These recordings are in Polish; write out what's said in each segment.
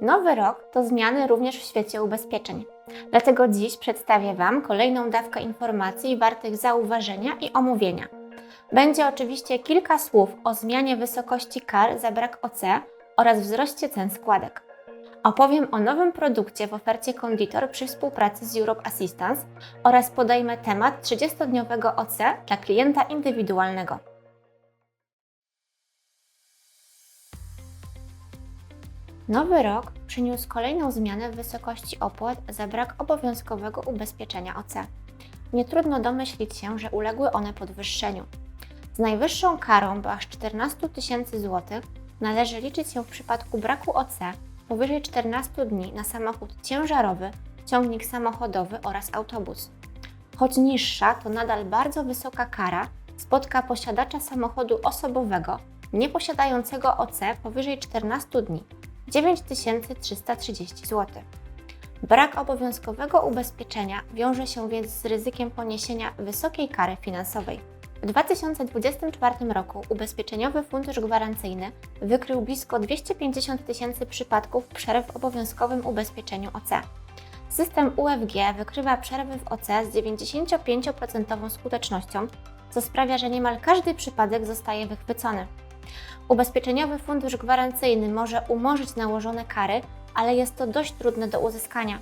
Nowy rok to zmiany również w świecie ubezpieczeń. Dlatego dziś przedstawię Wam kolejną dawkę informacji wartych zauważenia i omówienia. Będzie oczywiście kilka słów o zmianie wysokości kar za brak OC oraz wzroście cen składek. Opowiem o nowym produkcie w ofercie konditor przy współpracy z Europe Assistance oraz podejmę temat 30-dniowego OC dla klienta indywidualnego. Nowy rok przyniósł kolejną zmianę w wysokości opłat za brak obowiązkowego ubezpieczenia OC. Nie trudno domyślić się, że uległy one podwyższeniu. Z najwyższą karą, bo aż 14 tysięcy złotych, należy liczyć się w przypadku braku OC powyżej 14 dni na samochód ciężarowy, ciągnik samochodowy oraz autobus. Choć niższa, to nadal bardzo wysoka kara spotka posiadacza samochodu osobowego nieposiadającego OC powyżej 14 dni 9330 zł. Brak obowiązkowego ubezpieczenia wiąże się więc z ryzykiem poniesienia wysokiej kary finansowej. W 2024 roku Ubezpieczeniowy Fundusz Gwarancyjny wykrył blisko 250 tysięcy przypadków przerw w obowiązkowym ubezpieczeniu OC. System UFG wykrywa przerwy w OC z 95% skutecznością, co sprawia, że niemal każdy przypadek zostaje wychwycony. Ubezpieczeniowy Fundusz Gwarancyjny może umorzyć nałożone kary, ale jest to dość trudne do uzyskania.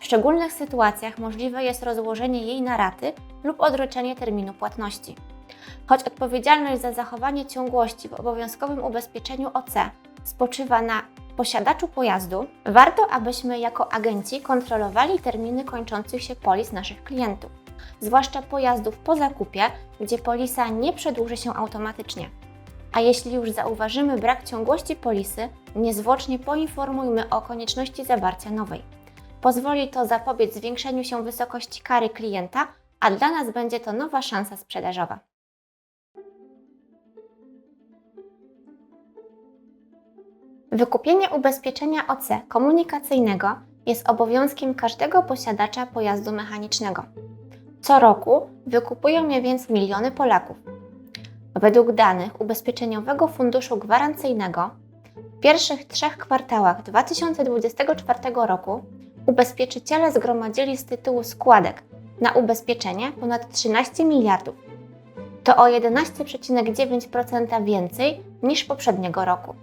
W szczególnych sytuacjach możliwe jest rozłożenie jej na raty lub odroczenie terminu płatności. Choć odpowiedzialność za zachowanie ciągłości w obowiązkowym ubezpieczeniu OC spoczywa na posiadaczu pojazdu, warto, abyśmy jako agenci kontrolowali terminy kończących się polis naszych klientów, zwłaszcza pojazdów po zakupie, gdzie polisa nie przedłuży się automatycznie. A jeśli już zauważymy brak ciągłości polisy, niezwłocznie poinformujmy o konieczności zawarcia nowej. Pozwoli to zapobiec zwiększeniu się wysokości kary klienta, a dla nas będzie to nowa szansa sprzedażowa. Wykupienie ubezpieczenia OC komunikacyjnego jest obowiązkiem każdego posiadacza pojazdu mechanicznego. Co roku wykupują je więc miliony Polaków. Według danych Ubezpieczeniowego Funduszu Gwarancyjnego w pierwszych trzech kwartałach 2024 roku ubezpieczyciele zgromadzili z tytułu składek na ubezpieczenie ponad 13 miliardów. To o 11,9% więcej niż poprzedniego roku.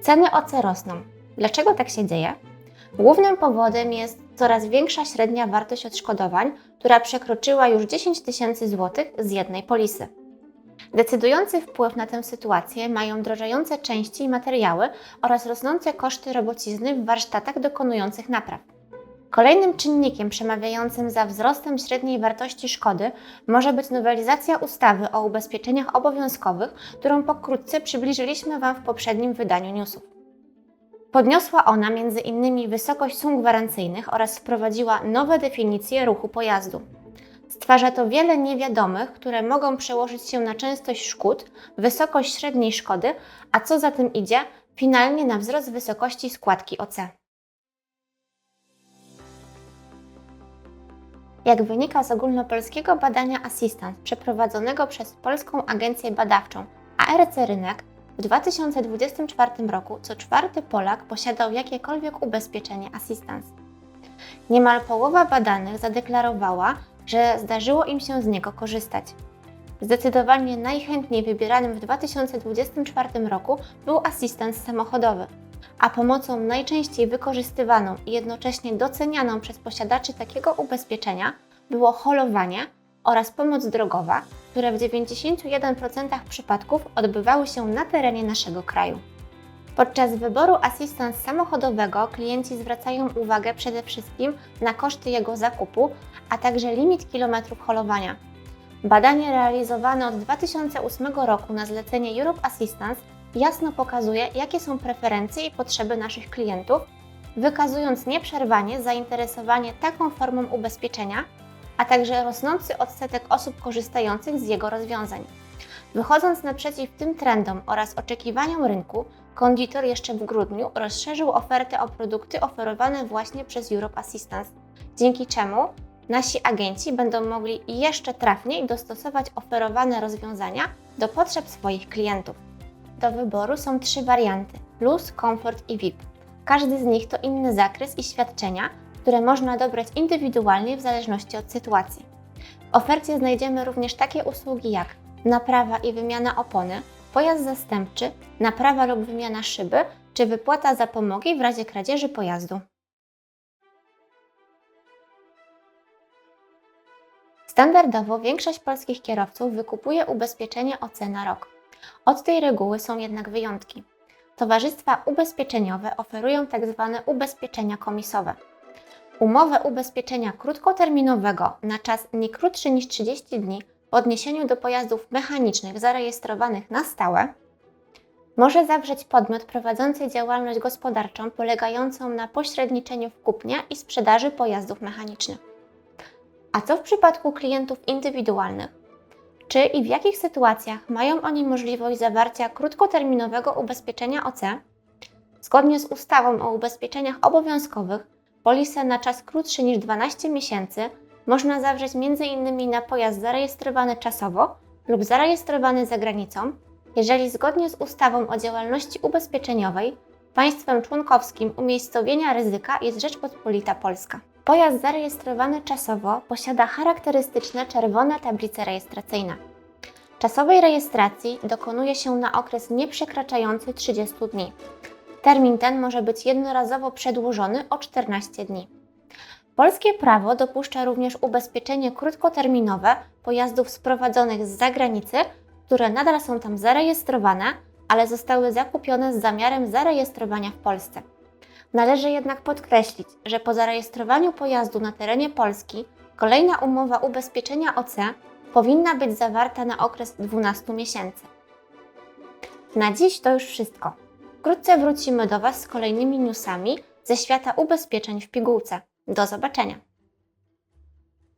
Ceny OC rosną. Dlaczego tak się dzieje? Głównym powodem jest coraz większa średnia wartość odszkodowań, która przekroczyła już 10 tysięcy złotych z jednej polisy. Decydujący wpływ na tę sytuację mają drożejące części i materiały oraz rosnące koszty robocizny w warsztatach dokonujących napraw. Kolejnym czynnikiem przemawiającym za wzrostem średniej wartości szkody może być nowelizacja ustawy o ubezpieczeniach obowiązkowych, którą pokrótce przybliżyliśmy Wam w poprzednim wydaniu newsów. Podniosła ona m.in. wysokość sum gwarancyjnych oraz wprowadziła nowe definicje ruchu pojazdu. Stwarza to wiele niewiadomych, które mogą przełożyć się na częstość szkód, wysokość średniej szkody, a co za tym idzie, finalnie na wzrost wysokości składki OC. Jak wynika z ogólnopolskiego badania Assistant przeprowadzonego przez Polską Agencję Badawczą ARC Rynek, w 2024 roku co czwarty Polak posiadał jakiekolwiek ubezpieczenie Assistance. Niemal połowa badanych zadeklarowała, że zdarzyło im się z niego korzystać. Zdecydowanie najchętniej wybieranym w 2024 roku był asystent samochodowy, a pomocą najczęściej wykorzystywaną i jednocześnie docenianą przez posiadaczy takiego ubezpieczenia było holowanie oraz pomoc drogowa, które w 91% przypadków odbywały się na terenie naszego kraju. Podczas wyboru asystenta samochodowego klienci zwracają uwagę przede wszystkim na koszty jego zakupu, a także limit kilometrów holowania. Badanie realizowane od 2008 roku na zlecenie Europe Assistance jasno pokazuje, jakie są preferencje i potrzeby naszych klientów, wykazując nieprzerwanie zainteresowanie taką formą ubezpieczenia, a także rosnący odsetek osób korzystających z jego rozwiązań. Wychodząc naprzeciw tym trendom oraz oczekiwaniom rynku, konditor jeszcze w grudniu rozszerzył ofertę o produkty oferowane właśnie przez Europe Assistance, dzięki czemu nasi agenci będą mogli jeszcze trafniej dostosować oferowane rozwiązania do potrzeb swoich klientów. Do wyboru są trzy warianty: Plus, Comfort i VIP. Każdy z nich to inny zakres i świadczenia, które można dobrać indywidualnie w zależności od sytuacji. W ofercie znajdziemy również takie usługi jak naprawa i wymiana opony, pojazd zastępczy, naprawa lub wymiana szyby czy wypłata zapomogi w razie kradzieży pojazdu. Standardowo większość polskich kierowców wykupuje ubezpieczenie OC na rok. Od tej reguły są jednak wyjątki. Towarzystwa ubezpieczeniowe oferują tzw. ubezpieczenia komisowe. Umowę ubezpieczenia krótkoterminowego na czas nie krótszy niż 30 dni w odniesieniu do pojazdów mechanicznych zarejestrowanych na stałe może zawrzeć podmiot prowadzący działalność gospodarczą polegającą na pośredniczeniu w kupnie i sprzedaży pojazdów mechanicznych. A co w przypadku klientów indywidualnych? Czy i w jakich sytuacjach mają oni możliwość zawarcia krótkoterminowego ubezpieczenia OC? Zgodnie z ustawą o ubezpieczeniach obowiązkowych, polisę na czas krótszy niż 12 miesięcy można zawrzeć m.in. na pojazd zarejestrowany czasowo lub zarejestrowany za granicą, jeżeli zgodnie z ustawą o działalności ubezpieczeniowej państwem członkowskim umiejscowienia ryzyka jest Rzeczpospolita Polska. Pojazd zarejestrowany czasowo posiada charakterystyczne czerwone tablice rejestracyjne. Czasowej rejestracji dokonuje się na okres nieprzekraczający 30 dni. Termin ten może być jednorazowo przedłużony o 14 dni. Polskie prawo dopuszcza również ubezpieczenie krótkoterminowe pojazdów sprowadzonych z zagranicy, które nadal są tam zarejestrowane, ale zostały zakupione z zamiarem zarejestrowania w Polsce. Należy jednak podkreślić, że po zarejestrowaniu pojazdu na terenie Polski kolejna umowa ubezpieczenia OC powinna być zawarta na okres 12 miesięcy. Na dziś to już wszystko. Wkrótce wrócimy do Was z kolejnymi newsami ze świata ubezpieczeń w pigułce. Do zobaczenia!